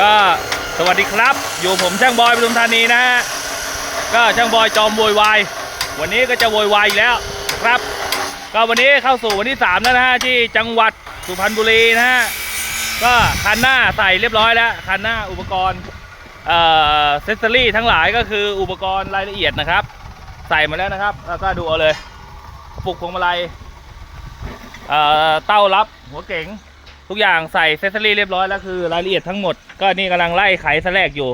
ก็สวัสดีครับ อยู่ผมช่างบอยปทุมธานีนะฮะก็ช่างบอยจอมโวยวายวันนี้ก็จะโวยวายอีกแล้วครับ ก็วันนี้เข้าสู่วันที่3แล้วนะฮะที่จังหวัดสุพรรณบุรีนะฮะก็คันหน้าใส่เรียบร้อยแล้วคันหน้าอุปกรณ์เอ่อเซสซอรี่ทั้งหลายก็คืออุปกรณ์รายละเอียดนะครับ ใส่มาแล้วนะครับแล้วก็ดูเอาเลยปลุกพวงมาลัยเอ่อเต้ารับหัวเก๋ง ทุกอย่างใส่เซสซอรี่เรียบร้อยแล้วคือรายละเอียดทั้งหมด ก็นี่กำลังไล่ไขสแลกอยู่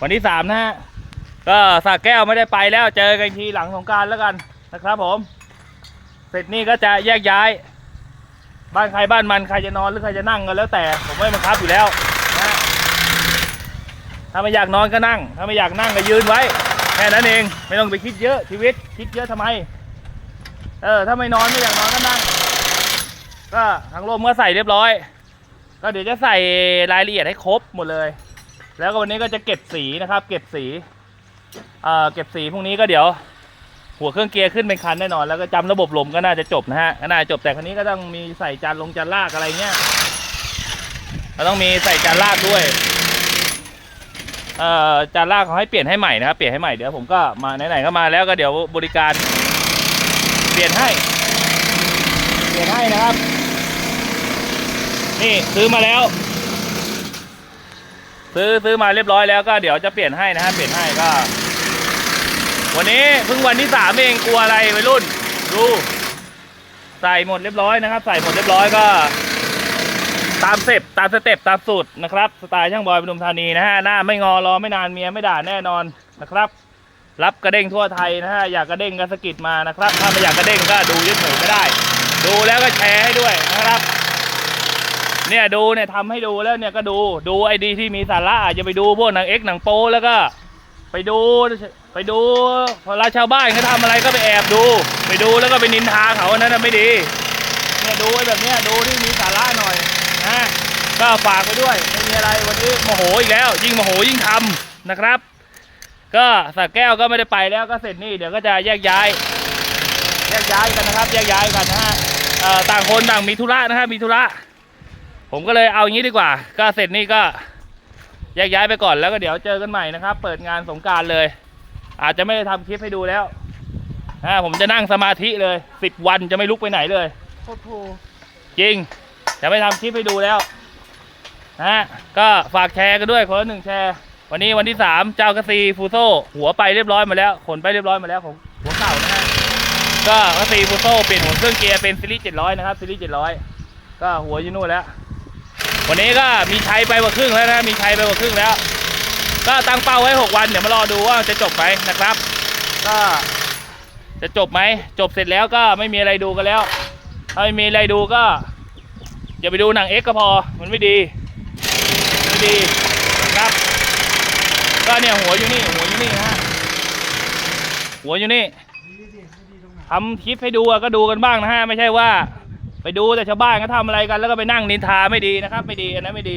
วันที่สามนะฮะก็สากแก้วไม่ได้ไปแล้วเจอกันทีหลังสงการแล้วกันนะครับผม เสร็จนี่ก็จะแยกย้าย บ้านใครบ้านมันใครจะนอนหรือใครจะนั่งก็แล้วแต่ ผมไม่บังคับอยู่แล้วนะถ้าไม่อยากนอนก็นั่ง ถ้าไม่อยากนั่งก็ยืนไว้แค่นั้นเองไม่ต้องไปคิดเยอะชีวิต คิดเยอะทำไม เออถ้าไม่นอนไม่อยากนอนก็นั่ง ก็ทางลมก็ใส่เรียบร้อย ก็เดี๋ยวจะใส่รายละเอียดให้ครบหมดเลย แล้วก็วันนี้ก็จะเก็บสีนะครับ เก็บสีเอ่อเก็บสีพรุ่งนี้ก็เดี๋ยว หัวเครื่องเกียร์ขึ้นเป็นคันแน่นอน แล้วก็จำระบบลมก็น่าจะจบนะฮะก็น่าจะจบแต่คันนี้ก็ต้องมีใส่จานลงจานลากอะไรเงี้ยก็ต้องมีใส่จานลากด้วยเอ่อจานลากเขาให้เปลี่ยนให้ใหม่นะครับเปลี่ยนให้ใหม่เดี๋ยวผมก็มาไหนๆก็มาแล้วก็เดี๋ยวบริการเปลี่ยนให้เปลี่ยนให้นะครับ นี่ซื้อมาแล้ว ซื้อซื้อมาเรียบร้อยแล้วก็เดี๋ยวจะเปลี่ยนให้นะฮะเปลี่ยนให้ก็ วันนี้เพิ่งวันที่สามเองกลัวอะไรวัยรุ่น ดู ใส่หมดเรียบร้อยนะครับ ใส่หมดเรียบร้อยก็ ตามสเต็ปตามสเต็ปตามสูตรนะครับสไตล์ช่างบอยปทุมธานีนะฮะหน้าไม่งอรอไม่นานเมียไม่ด่าแน่นอนนะครับรับกระเด้งทั่วไทยนะฮะอยากกระเด้งก็สกิดมานะครับ ถ้าไม่อยากกระเด้งก็ดูยึดหนูก็ได้ ดูแล้วก็แชร์ให้ด้วยนะครับ เนี่ยดูเนี่ยทำให้ดูแล้วเนี่ยก็ดูดูไอดีที่มีสาระอย่าไปดูพวกหนังเอ็กหนังโปแล้วก็ ไปดูไปดูพอราชาวบ้านเขาทำอะไรก็ไปแอบดู ไปดูแล้วก็ไปนินทาเขาอันนั้นนะไม่ดี เนี่ยดูไอ้แบบเนี้ยดูที่มีสาระหน่อยนะก็ฝากไปด้วยไม่มีอะไรวันนี้โมโหอีกแล้ว ยิ่งโมโหยิ่งทำนะครับ ก็สักแก้วก็ไม่ได้ไปแล้วก็เสร็จนี่เดี๋ยวก็จะแยกย้าย แยกย้ายกันนะครับ แยกย้ายกันนะฮะต่างคนต่างมีธุระนะฮะมีธุระ ผมก็เลยเอาอย่างนี้ดีกว่า ก็เสร็จนี่ก็แยกย้ายไปก่อนแล้วก็เดี๋ยวเจอกันใหม่นะครับ เปิดงานสงกรารเลย อาจจะไม่ได้ทำคลิปให้ดูแล้วนะผมจะนั่งสมาธิเลยสิบวันจะไม่ลุกไปไหนเลยโคตรโหจริง จะไม่ทำคลิปให้ดูแล้วนะฮะก็ฝากแชร์กันด้วยคนละหนึ่งแชร์ วันนี้วันที่สามเจ้ากระซีฟูโซหัวไปเรียบร้อยมาแล้ว ขนไปเรียบร้อยมาแล้วของหัวเก่านะฮะก็กระซีฟูโซเปลี่ยนหัวเครื่องเกียร์เป็นซีรีส์เจ็ดร้อยนะครับซีรีส์เจ็ดร้อยก็หัวอยูนู่นแล้ว วันนี้ก็มีชัยไปกว่าครึ่งแล้วนะมีชัยไปกว่าครึ่งแล้ว ก็ตั้งเป้าไว้ 6 วันเดี๋ยวมารอดูว่าจะจบไหมนะครับ ก็จะจบไหมจบเสร็จแล้วก็ไม่มีอะไรดูกันแล้วถ้าไม่มีอะไรดูก็อย่าไปดูหนังเอ็กก็พอมันไม่ดีไม่ดีครับ ก็เนี่ยหัวอยู่นี่หัวอยู่นี่ฮะหัวอยู่นี่ทำคลิปให้ดูก็ดูกันบ้างนะฮะไม่ใช่ว่า ไปดูแต่ชาวบ้านเขาทำอะไรกันแล้วก็ไปนั่งนินทาไม่ดีนะครับ ไม่ดีอันนั้นไม่ดี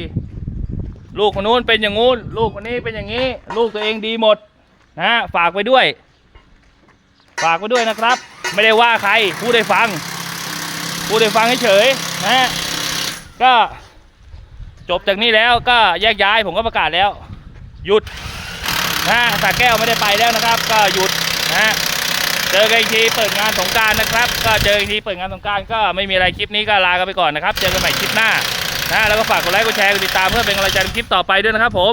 ลูกคนนู้นเป็นอย่างงู้น ลูกคนนี้เป็นอย่างนี้ ลูกตัวเองดีหมดนะฮะฝากไว้ด้วย ฝากไว้ด้วยนะครับ ไม่ได้ว่าใครพูดได้ฟังพูดได้ฟังเฉยๆนะฮะก็จบจากนี้แล้วก็แยกย้ายผมก็ประกาศแล้ว หยุดนะฮะสาแก้วไม่ได้ไปแล้วนะครับ ก็หยุดนะฮะ เจอกันอีกทีเปิดงานสงการนะครับ ก็เจออีกทีเปิดงานสงการก็ไม่มีอะไรคลิปนี้ก็ลากันไปก่อนนะครับ เจอกันใหม่คลิปหน้านะแล้วก็ฝากกดไลค์กดแชร์กดติดตามเพื่อเป็นกำลังใจในคลิปต่อไปด้วยนะครับผม